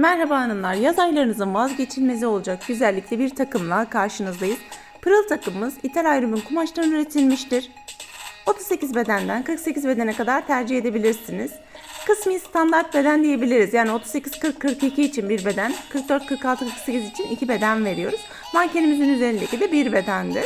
Merhaba hanımlar, yaz aylarınızın vazgeçilmezi olacak güzellikte bir takımla karşınızdayız. Pırıl takımımız İthal ayrımın kumaştan üretilmiştir. 38 bedenden 48 bedene kadar tercih edebilirsiniz. Kısmi standart beden diyebiliriz. Yani 38 40 42 için bir beden, 44 46 48 için iki beden veriyoruz. Mankenimizin üzerindeki de bir bedendir.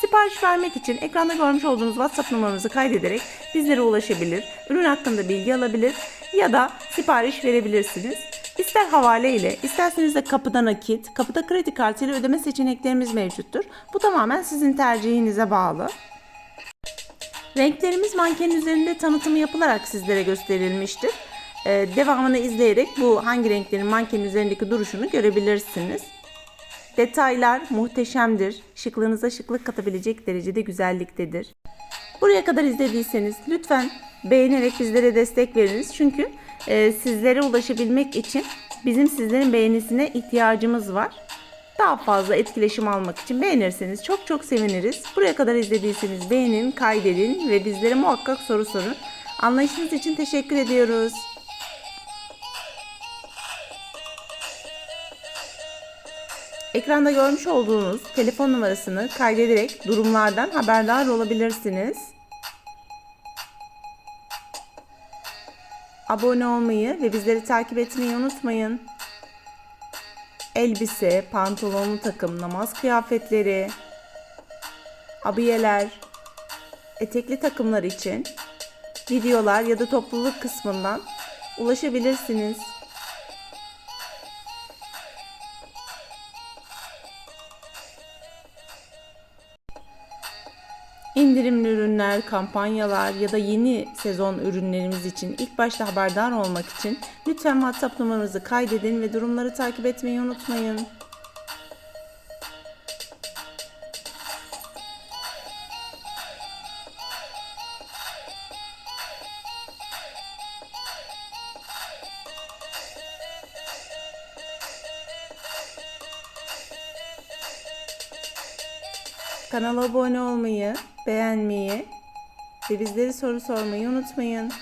Sipariş vermek için ekranda görmüş olduğunuz WhatsApp numaramızı kaydederek bizlere ulaşabilir, ürün hakkında bilgi alabilir ya da sipariş verebilirsiniz. İster havale ile, isterseniz de kapıda nakit, kapıda kredi kartı ile ödeme seçeneklerimiz mevcuttur. Bu tamamen sizin tercihinize bağlı. Renklerimiz mankenin üzerinde tanıtımı yapılarak sizlere gösterilmiştir. Ee, devamını izleyerek bu hangi renklerin mankenin üzerindeki duruşunu görebilirsiniz. Detaylar muhteşemdir. Şıklığınıza şıklık katabilecek derecede güzelliktedir. Buraya kadar izlediyseniz lütfen beğenerek bizlere destek veriniz. Çünkü e, sizlere ulaşabilmek için bizim sizlerin beğenisine ihtiyacımız var. Daha fazla etkileşim almak için beğenirseniz çok çok seviniriz. Buraya kadar izlediyseniz beğenin, kaydedin ve bizlere muhakkak soru sorun. Anlayışınız için teşekkür ediyoruz. Ekranda görmüş olduğunuz telefon numarasını kaydederek durumlardan haberdar olabilirsiniz. Abone olmayı ve bizleri takip etmeyi unutmayın. Elbise, pantolonlu takım, namaz kıyafetleri, abiyeler, etekli takımlar için videolar ya da topluluk kısmından ulaşabilirsiniz. İndirimli ürünler, kampanyalar ya da yeni sezon ürünlerimiz için ilk başta haberdar olmak için lütfen WhatsApp numaramızı kaydedin ve durumları takip etmeyi unutmayın. Kanala abone olmayı, beğenmeyi ve bizleri soru sormayı unutmayın.